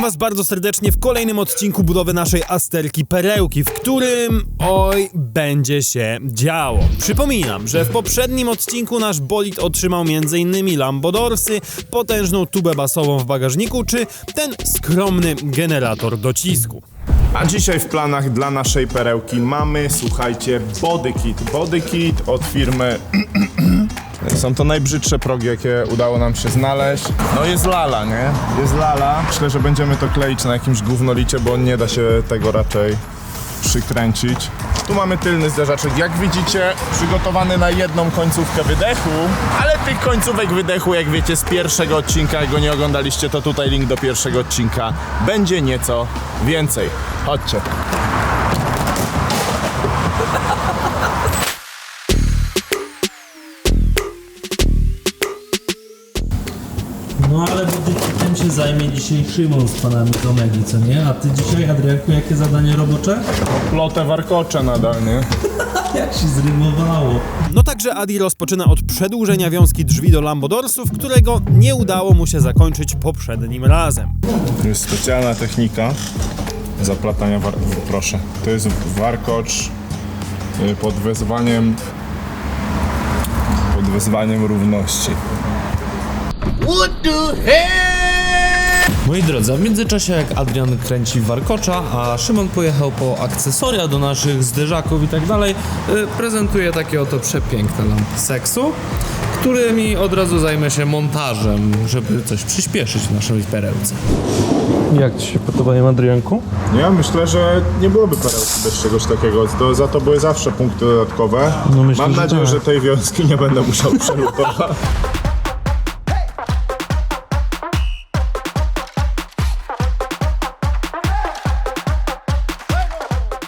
Witam Was bardzo serdecznie w kolejnym odcinku budowy naszej Asterki Perełki, w którym, oj, będzie się działo. Przypominam, że w poprzednim odcinku nasz bolid otrzymał m.in. Lambodorsy, potężną tubę basową w bagażniku, czy ten skromny generator docisku. A dzisiaj w planach dla naszej perełki mamy, słuchajcie, body kit. Body kit od firmy. Są to najbrzydsze progi, jakie udało nam się znaleźć. No jest lala, nie? Jest lala. Myślę, że będziemy to kleić na jakimś gównolicie, bo nie da się tego raczej przykręcić. Tu mamy tylny zderzaczek, jak widzicie, przygotowany na jedną końcówkę wydechu, ale tych końcówek wydechu, jak wiecie, z pierwszego odcinka, jak go nie oglądaliście, to tutaj link do pierwszego odcinka, będzie nieco więcej. Chodźcie. Dzisiaj Szymon z panami z Omegi, co nie? A ty dzisiaj, Adrianku, jakie zadanie robocze? Plotę warkocze nadal, nie? Jak się zrymowało. No także Adi rozpoczyna od przedłużenia wiązki drzwi do Lambodorsów, którego nie udało mu się zakończyć poprzednim razem. To jest specjalna technika zaplatania war... proszę. To jest warkocz y, pod wezwaniem pod wezwaniem równości. Moi drodzy, a w międzyczasie jak Adrian kręci warkocza, a Szymon pojechał po akcesoria do naszych zderzaków i tak dalej, y, prezentuje takie oto przepiękne lampy seksu, którymi od razu zajmę się montażem, żeby coś przyspieszyć w naszej perełce. Jak Ci się podobają, Adrianku? Ja myślę, że nie byłoby perełki bez czegoś takiego. To, za to były zawsze punkty dodatkowe. No myślę, Mam że nadzieję, tak. że tej wiązki nie będę musiał przelutować.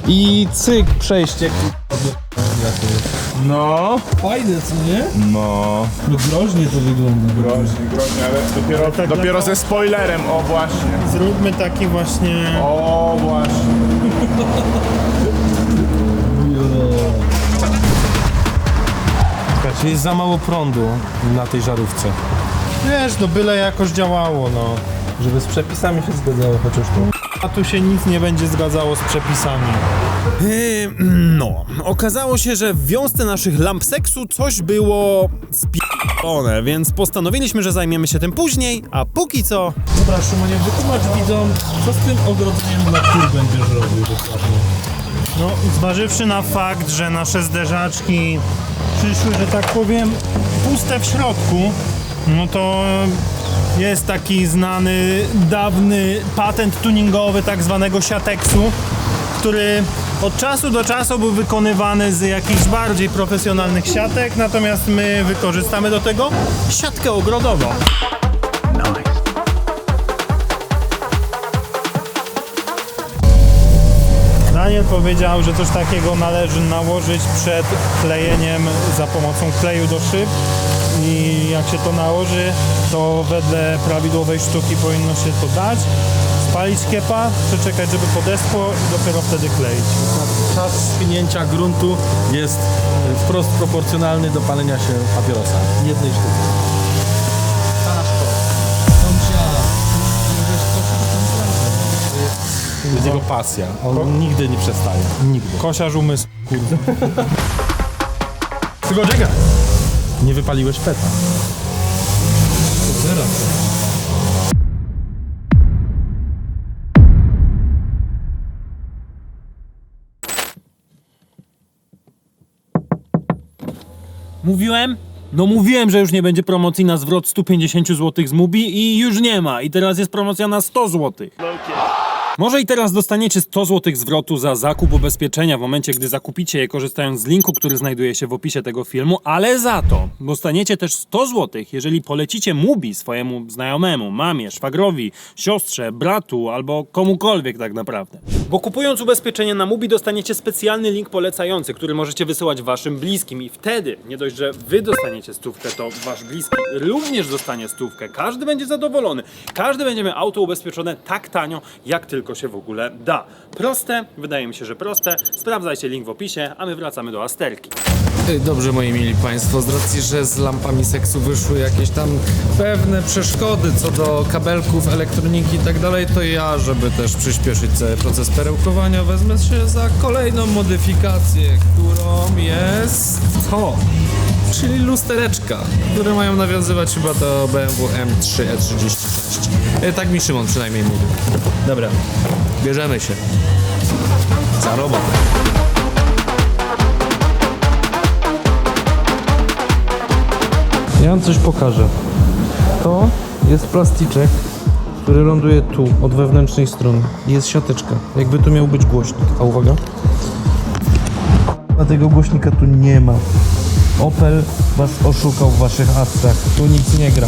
I cyk, przejście. No, Fajne, co nie? no. No groźnie to wygląda. Groźnie, groźnie, ale dopiero, dopiero ze spoilerem, o właśnie. Zróbmy taki właśnie... O właśnie. Czyli jest za mało prądu na tej żarówce. Wiesz, no byle jakoś działało, no. Żeby z przepisami się zgadzało chociaż tu. A tu się nic nie będzie zgadzało z przepisami. Yy, no, okazało się, że w wiązce naszych lamp seksu coś było spi***one, więc postanowiliśmy, że zajmiemy się tym później, a póki co... Dobra, Szymonie, wytłumacz widzom, co z tym ogrodzeniem na kur będziesz robił dokładnie. No, zważywszy na fakt, że nasze zderzaczki przyszły, że tak powiem, puste w środku, no to jest taki znany, dawny patent tuningowy tak zwanego siateksu, który od czasu do czasu był wykonywany z jakichś bardziej profesjonalnych siatek, natomiast my wykorzystamy do tego siatkę ogrodową. Daniel powiedział, że coś takiego należy nałożyć przed klejeniem za pomocą kleju do szyb i jak się to nałoży, to wedle prawidłowej sztuki powinno się to dać, spalić kiepa, przeczekać, żeby podeskło i dopiero wtedy kleić. Czas schnięcia gruntu jest wprost proporcjonalny do palenia się papierosa. Jednej sztuki. To jest jego pasja. On nigdy nie przestaje. Nigdy. Kosiarz umysł. Tylko czekaj. Nie wypaliłeś peta. Mówiłem? No mówiłem, że już nie będzie promocji na zwrot 150 zł z Mubi i już nie ma. I teraz jest promocja na 100 zł. Może i teraz dostaniecie 100 zł zwrotu za zakup ubezpieczenia w momencie, gdy zakupicie je korzystając z linku, który znajduje się w opisie tego filmu, ale za to dostaniecie też 100 zł, jeżeli polecicie Mubi swojemu znajomemu, mamie, szwagrowi, siostrze, bratu albo komukolwiek tak naprawdę. Bo kupując ubezpieczenie na Mubi dostaniecie specjalny link polecający, który możecie wysyłać waszym bliskim i wtedy nie dość, że wy dostaniecie stówkę, to wasz bliski również dostanie stówkę. Każdy będzie zadowolony. Każdy będzie miał auto ubezpieczone tak tanio, jak tylko się w ogóle da. Proste? Wydaje mi się, że proste. Sprawdzajcie link w opisie, a my wracamy do Asterki. Dobrze, moi mili Państwo, z racji, że z lampami seksu wyszły jakieś tam pewne przeszkody co do kabelków, elektroniki i tak dalej, to ja, żeby też przyspieszyć cały proces perełkowania, wezmę się za kolejną modyfikację, którą jest to, czyli lustereczka, które mają nawiązywać chyba do BMW M3 E36. Y, Tak mi Szymon przynajmniej mówił. Dobra, bierzemy się. Za robotę. Ja wam coś pokażę. To jest plasticzek, który ląduje tu, od wewnętrznej strony. Jest siateczka. Jakby tu miał być głośnik. A uwaga. A tego głośnika tu nie ma. Opel was oszukał w waszych ascach. Tu nic nie gra.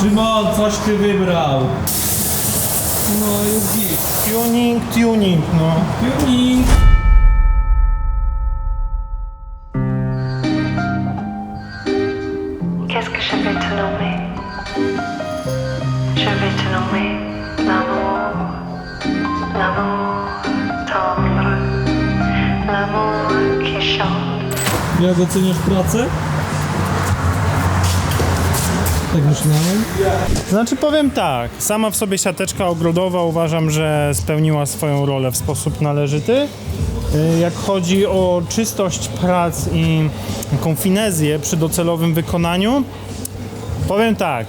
Szymon, coś ty wybrał. No już git. Tuning, tuning, no. Tuning. Qu'est-ce que je vais te nommer Je vais te nommer l'amour, l'amour tendre, l'amour qui chante. Jak oceniasz pracę? Tak myślałem. Znaczy powiem tak, sama w sobie siateczka ogrodowa uważam, że spełniła swoją rolę w sposób należyty. Y, Jak chodzi o czystość prac i taką finezję przy docelowym wykonaniu, powiem tak,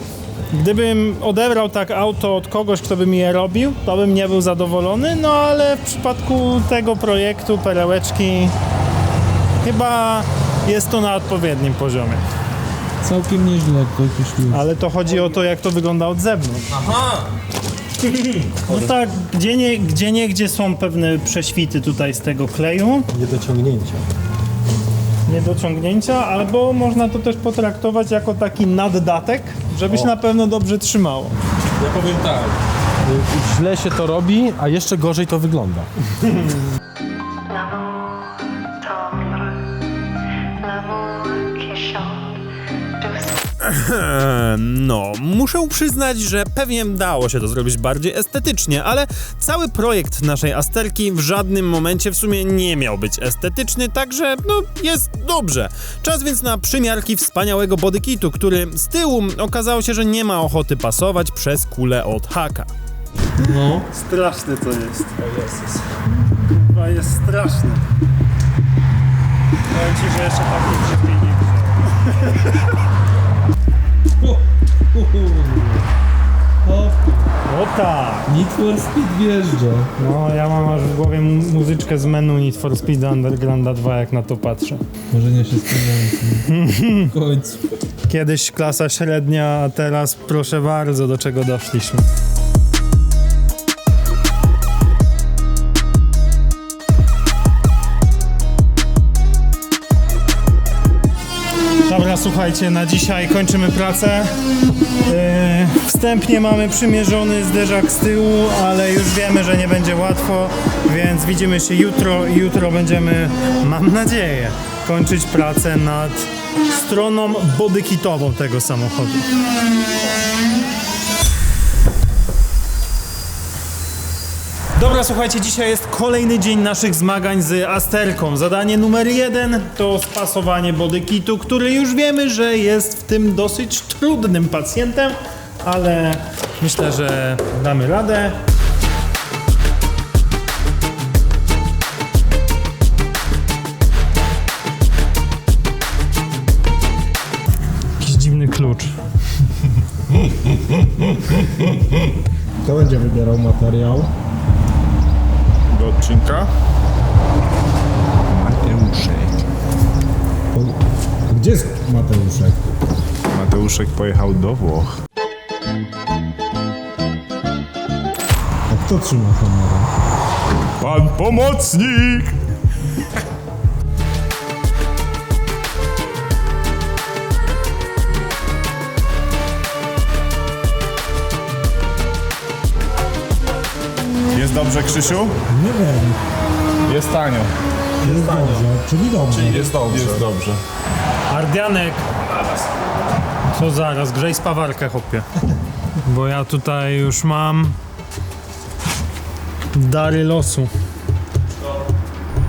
gdybym odebrał tak auto od kogoś, kto by mi je robił, to bym nie był zadowolony, no ale w przypadku tego projektu, perełeczki, chyba jest to na odpowiednim poziomie. Całkiem nieźle, jak to określiłeś. Ale to chodzi o to, jak to wygląda od zewnątrz. Aha! No tak, gdzie nie, gdzie nie, gdzie są pewne prześwity tutaj z tego kleju, Niedociągnięcia. niedociągnięcia, albo można to też potraktować jako taki naddatek, żeby się na pewno dobrze trzymało. Ja powiem tak. Źle się to robi, a jeszcze gorzej to wygląda. No, muszę przyznać, że pewnie dało się to zrobić bardziej estetycznie, ale cały projekt naszej Asterki w żadnym momencie w sumie nie miał być estetyczny, także no jest dobrze. Czas więc na przymiarki wspaniałego bodykitu, który z tyłu okazało się, że nie ma ochoty pasować przez kulę od haka. No. Straszne to jest. O Jezus. Chyba jest straszne. Powiem ci, że jeszcze brzydkiej nie widziałem. O tak! Need for Speed wjeżdża. No, ja mam aż w głowie mu- muzyczkę z menu Need for Speed Undergrounda 2, jak na to patrzę. Może nie się spełniamy. W końcu. Kiedyś klasa średnia, a teraz proszę bardzo, do czego doszliśmy. Słuchajcie, na dzisiaj kończymy pracę. Yy, wstępnie mamy przymierzony zderzak z tyłu, ale już wiemy, że nie będzie łatwo, więc widzimy się jutro i jutro będziemy, mam nadzieję, kończyć pracę nad stroną bodykitową tego samochodu. Dobra, słuchajcie, dzisiaj jest kolejny dzień naszych zmagań z Asterką. Zadanie numer jeden to spasowanie bodykitu, który już wiemy, że jest w tym dosyć trudnym pacjentem, ale myślę, że damy radę. Jakiś dziwny klucz. Kto będzie wybierał materiał? Odcinka. Gdzie jest Mateuszek? Mateuszek pojechał do Włoch. A kto trzyma kamerę? Pan pomocnik! Jest dobrze, Krzysiu? Nie wiem. Jest tanio. Jest dobrze, czyli dobrze. Jest dobrze. Jest dobrze. Ardianek! Co zaraz, grzej spawarkę, chłopie. Bo ja tutaj już mam dary losu.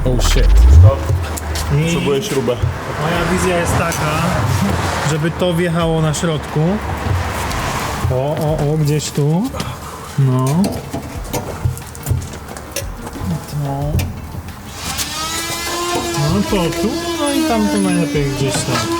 Oh shit. Potrzebuję śrubę. moja wizja jest taka, żeby to wjechało na środku. O, o, o, gdzieś tu. No. No to tu, no i tam to najlepiej gdzieś tam.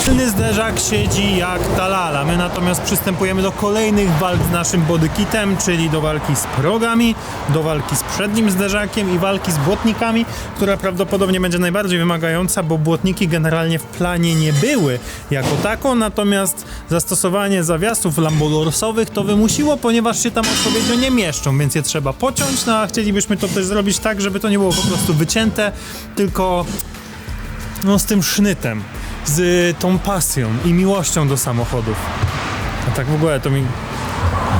Tylny zderzak siedzi jak talala. My natomiast przystępujemy do kolejnych walk z naszym bodykitem, czyli do walki z progami, do walki z przednim zderzakiem i walki z błotnikami, która prawdopodobnie będzie najbardziej wymagająca, bo błotniki generalnie w planie nie były jako tako, natomiast zastosowanie zawiasów lambodorsowych to wymusiło, ponieważ się tam odpowiednio nie mieszczą, więc je trzeba pociąć, no a chcielibyśmy to też zrobić tak, żeby to nie było po prostu wycięte, tylko no z tym sznytem, z tą pasją i miłością do samochodów. A tak w ogóle to mi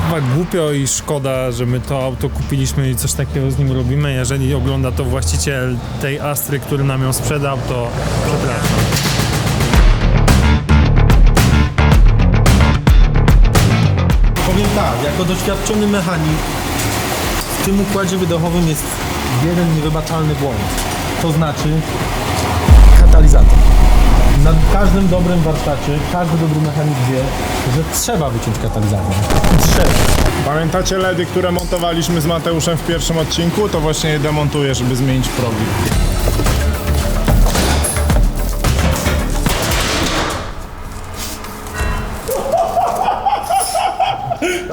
chyba głupio i szkoda, że my to auto kupiliśmy i coś takiego z nim robimy. Jeżeli ogląda to właściciel tej Astry, który nam ją sprzedał, to przepraszam. Powiem tak, jako doświadczony mechanik w tym układzie wydechowym jest jeden niewybaczalny błąd. To znaczy katalizator. Na każdym dobrym warsztacie, każdy dobry mechanik wie, że trzeba wyciąć katalizator. Trzeba. Pamiętacie LEDy, które montowaliśmy z Mateuszem w pierwszym odcinku? To właśnie je demontuję, żeby zmienić progi.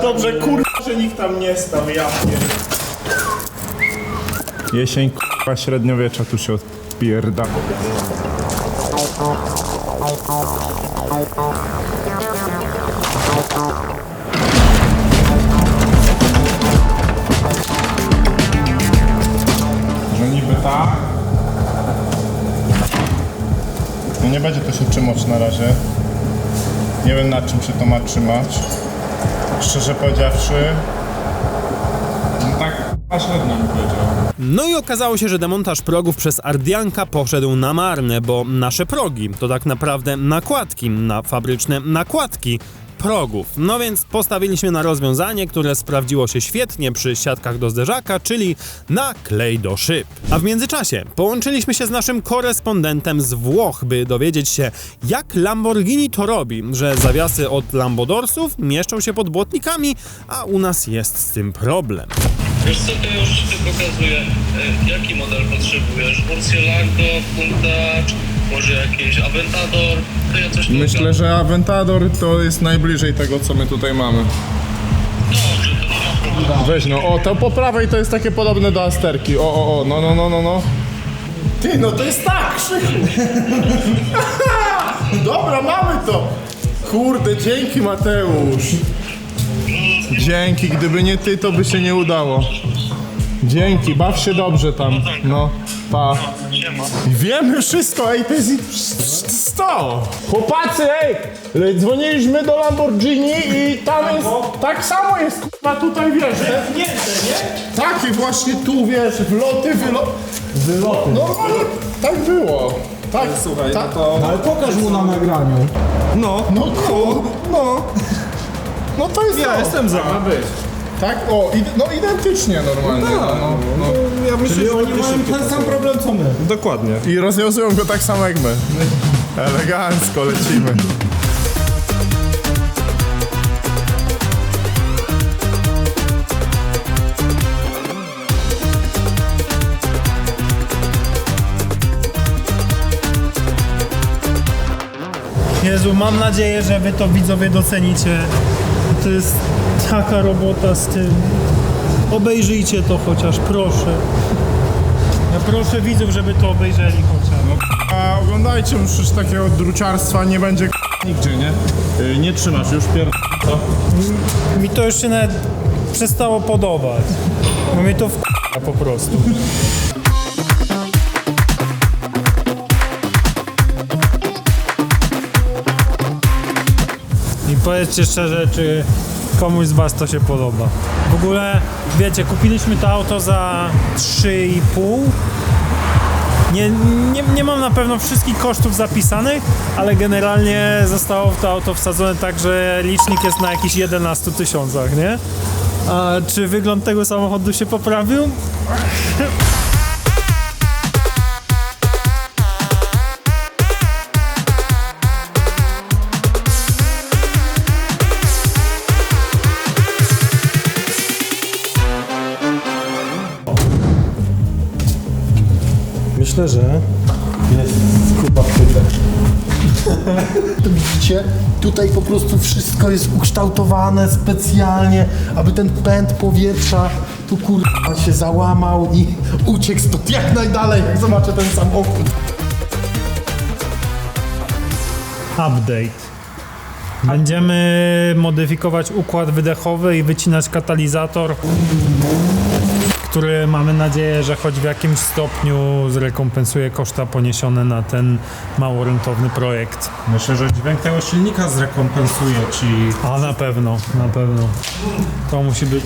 Dobrze, kurwa, że nikt tam nie stał, ja pier- Jesień, kurwa, średniowiecza tu się odpierda. Nie będzie to się trzymać na razie. Nie wiem na czym się to ma trzymać. Szczerze powiedziawszy. No tak a średnio bym powiedział. No i okazało się, że demontaż progów przez Ardianka poszedł na marne, bo nasze progi to tak naprawdę nakładki na fabryczne nakładki progów. No więc postawiliśmy na rozwiązanie, które sprawdziło się świetnie przy siatkach do zderzaka, czyli na klej do szyb. A w międzyczasie połączyliśmy się z naszym korespondentem z Włoch, by dowiedzieć się, jak Lamborghini to robi, że zawiasy od Lambodorsów mieszczą się pod błotnikami, a u nas jest z tym problem. Wiesz co, to już ci pokazuje, e, jaki model potrzebujesz. Murcielago, Countach, może jakiś Aventador, Myślę, że Aventador to jest najbliżej tego, co my tutaj mamy. Weź no, o, to po prawej to jest takie podobne do Asterki. O, o, o, no, no, no, no, no. Ty, no to jest tak, Krzychu. Dobra, mamy to. Kurde, dzięki Mateusz. Dzięki, gdyby nie ty, to by się nie udało. Dzięki, baw się dobrze tam. No, pa. Wiemy wszystko, ej, to jest 100! Chłopacy, ej! Dzwoniliśmy do Lamborghini i tam jest, tak samo jest, kurwa, tutaj wiesz, nie? Tak, i właśnie tu, wiesz, wloty, wyloty. Wyloty. Normalnie tak było. Tak, słuchaj, tak. No ale pokaż mu na nagraniu. No, no, no, no. No to jest Ja to. jestem za. Ma być. Tak, o, id- no identycznie normalnie. No, no, no. Ja myślę, Czyli że oni mają ten sam problem co my. Dokładnie. I rozwiązują go tak samo jak my. Elegancko lecimy. Jezu, mam nadzieję, że wy to widzowie docenicie. To jest taka robota z tym. Obejrzyjcie to chociaż, proszę. Ja proszę widzów, żeby to obejrzeli chociaż. A oglądajcie, już już takiego druciarstwa nie będzie k- nigdzie, nie? Y, Nie trzymasz, już pier... Mi to już się nawet przestało podobać. Bo mnie to w po prostu. I powiedzcie szczerze, czy komuś z was to się podoba. W ogóle, wiecie, kupiliśmy to auto za 3,5 nie, nie, nie mam na pewno wszystkich kosztów zapisanych, ale generalnie zostało w to auto wsadzone tak, że licznik jest na jakichś 11 tysiącach, nie? A czy wygląd tego samochodu się poprawił? Myślę, że jest kupa wtyczek. To widzicie, tutaj po prostu wszystko jest ukształtowane specjalnie, aby ten pęd powietrza tu kurwa się załamał i uciekł stąd jak najdalej, jak zobaczę ten samochód. Update. Będziemy modyfikować układ wydechowy i wycinać katalizator, który mamy nadzieję, że choć w jakimś stopniu zrekompensuje koszta poniesione na ten mało rentowny projekt. Myślę, że dźwięk tego silnika zrekompensuje ci. A na pewno, na pewno. To musi być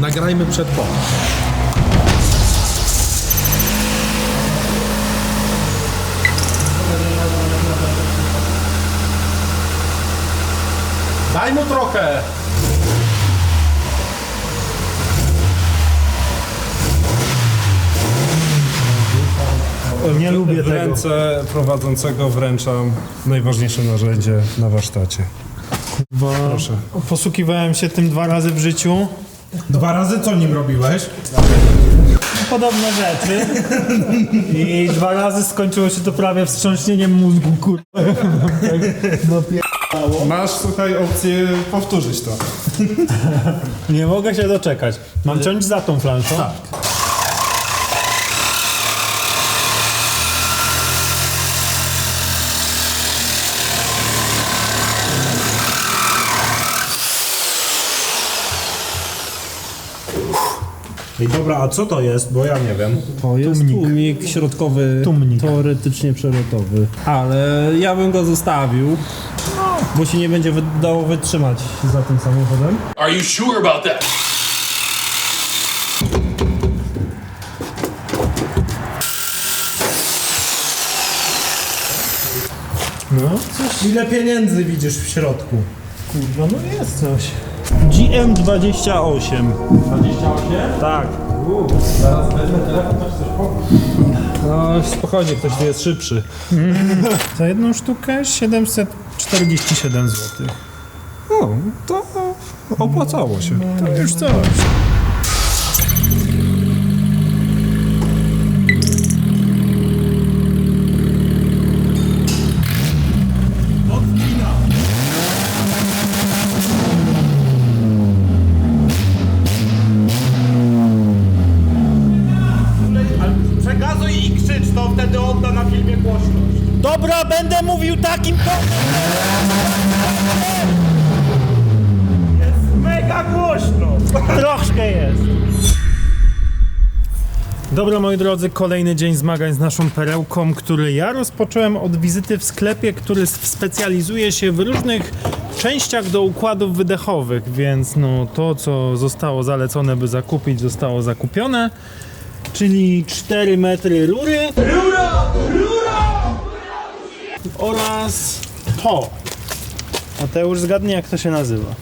Nagrajmy przed po. Daj mu trochę! Nie lubię W tego. ręce prowadzącego wręczam najważniejsze narzędzie na warsztacie. Proszę. Posługiwałem się tym dwa razy w życiu. Dwa razy co nim robiłeś? Podobne rzeczy. I dwa razy skończyło się to prawie wstrząśnieniem mózgu, kur... Masz, słuchaj, opcję powtórzyć to. Nie mogę się doczekać. Mam ciąć za tą flanszą? Tak. Ej, dobra, a co to jest? Bo ja nie wiem. To jest Tumnik. tłumik, środkowy, Tumnik. teoretycznie przelotowy. Ale ja bym go zostawił, bo się nie będzie dało wytrzymać za tym samochodem. Are you sure about that? Ile pieniędzy widzisz w środku? No, no jest coś. GM28. 28? Tak. No spokojnie, ktoś tu jest szybszy. Za jedną sztukę 747 zł. No, to opłacało się. To już coś. Mówił takim to... Mega głośno! Troszkę jest. Dobra, moi drodzy, kolejny dzień zmagań z naszą perełką, który ja rozpocząłem od wizyty w sklepie, który specjalizuje się w różnych częściach do układów wydechowych, więc no to, co zostało zalecone, by zakupić, zostało zakupione, czyli 4 metry rury. Oraz to. Mateusz, zgadnij, jak to się nazywa.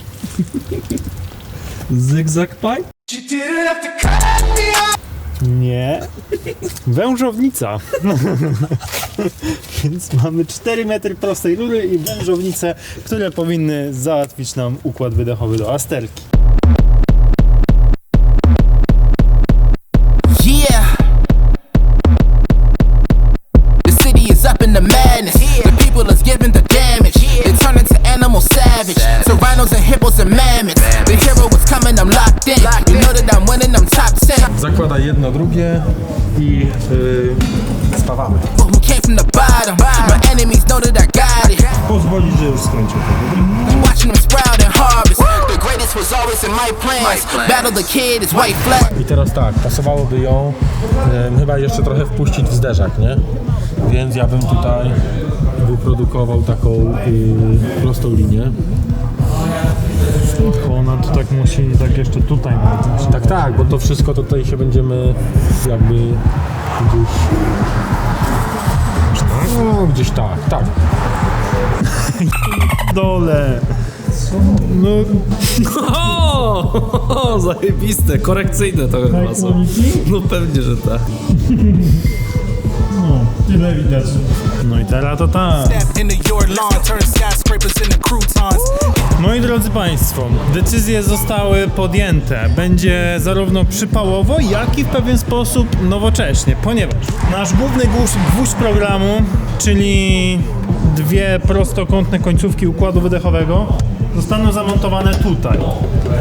Zygzak pipe? Nie. Wężownica. Więc mamy 4 metry prostej rury i wężownice, które powinny załatwić nam układ wydechowy do asterki. My plans. Battle the kid is white flag. I teraz tak, pasowałoby ją em, chyba jeszcze trochę wpuścić w zderzak, nie? Więc ja bym tutaj wyprodukował taką y, prostą linię. Bo ona to tak musi, tak jeszcze tutaj nawet. Tak, tak, bo to wszystko tutaj się będziemy jakby gdzieś... No, gdzieś tak, tak. Dole. No, O, zajebiste, korekcyjne to chyba są. No pewnie, że tak. tyle widać. No i teraz to tak. Step into your lawn, turn skyscrapers into croutons. Moi drodzy Państwo, decyzje zostały podjęte. Będzie zarówno przypałowo, jak i w pewien sposób nowocześnie, ponieważ nasz główny gwóźdź, gwóźdź programu, czyli dwie prostokątne końcówki układu wydechowego, zostaną zamontowane tutaj,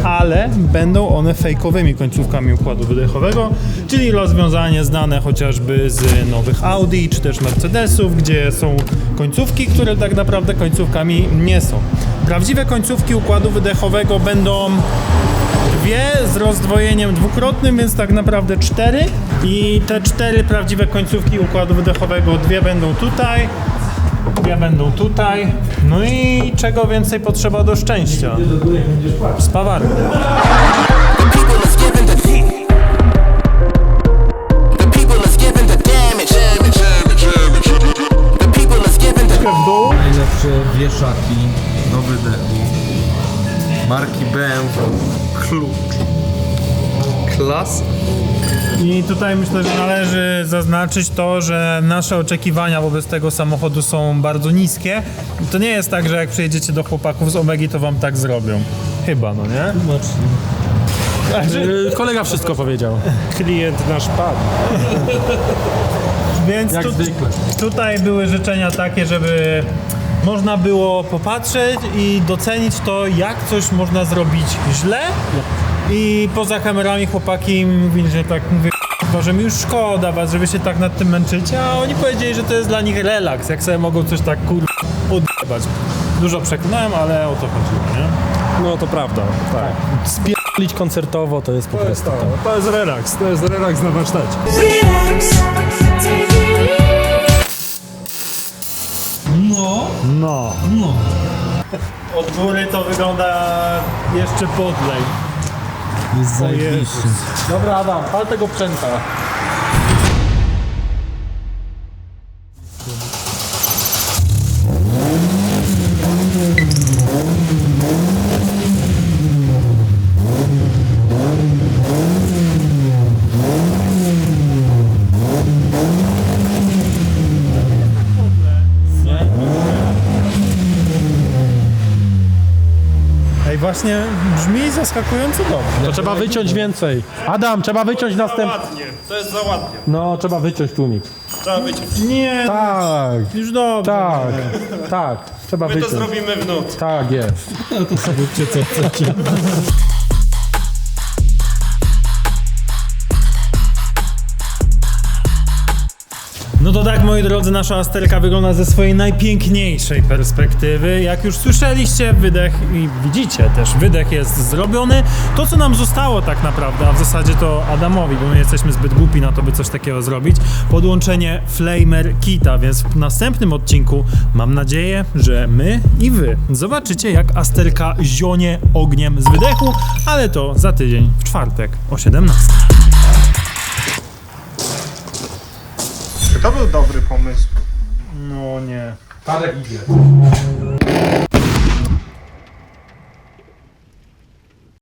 ale będą one fejkowymi końcówkami układu wydechowego, czyli rozwiązanie znane chociażby z nowych Audi czy też Mercedesów, gdzie są końcówki, które tak naprawdę końcówkami nie są. Prawdziwe końcówki układu wydechowego będą dwie z rozdwojeniem dwukrotnym, więc tak naprawdę cztery. I te cztery prawdziwe końcówki układu wydechowego, dwie będą tutaj, dwie będą tutaj. No i czego więcej potrzeba do szczęścia? Spawarki. Giving the Najlepsze wieszaki do wydechu. Marki BMW. Klucz. Klas. I tutaj myślę, że należy zaznaczyć to, że nasze oczekiwania wobec tego samochodu są bardzo niskie. To nie jest tak, że jak przyjedziecie do chłopaków z Omegi, to wam tak zrobią. Chyba, no nie? Yy, Kolega wszystko powiedział. Klient nasz padł. Więc Jak tu, zwykle. tutaj były życzenia takie, żeby można było popatrzeć i docenić to, jak coś można zrobić źle. I poza kamerami chłopaki mówili, że tak mówię, "K***a, że mi już szkoda was, że wy się tak nad tym męczycie, a oni powiedzieli, że to jest dla nich relaks, jak sobie mogą coś tak kur... odjebać. Dużo przekonałem, ale o to chodziło, nie? No to prawda, tak. Spierdolić koncertowo to jest po prostu to. To jest relaks, to jest relaks na warsztacie. No. Od góry to wygląda jeszcze podlej. Jest zajebiście. Dobra Adam, pal tego przęta. Właśnie brzmi zaskakująco dobrze. To trzeba wyciąć więcej. Adam, trzeba wyciąć następny. Ładnie, to jest za ładnie. No, trzeba wyciąć tłumik. Trzeba wyciąć. Nie, Tak, już dobrze. tak, tak. Trzeba My to wyciąć. zrobimy w noc. Tak jest. moi drodzy, nasza Asterka wygląda ze swojej najpiękniejszej perspektywy. Jak już słyszeliście, wydech i widzicie też, wydech jest zrobiony. To, co nam zostało tak naprawdę, a w zasadzie to Adamowi, bo my jesteśmy zbyt głupi na to, by coś takiego zrobić, podłączenie Flamer Kita, więc w następnym odcinku mam nadzieję, że my i wy zobaczycie, jak Asterka zionie ogniem z wydechu, ale to za tydzień w czwartek o 17. To był dobry pomysł. No nie. Tarek idzie.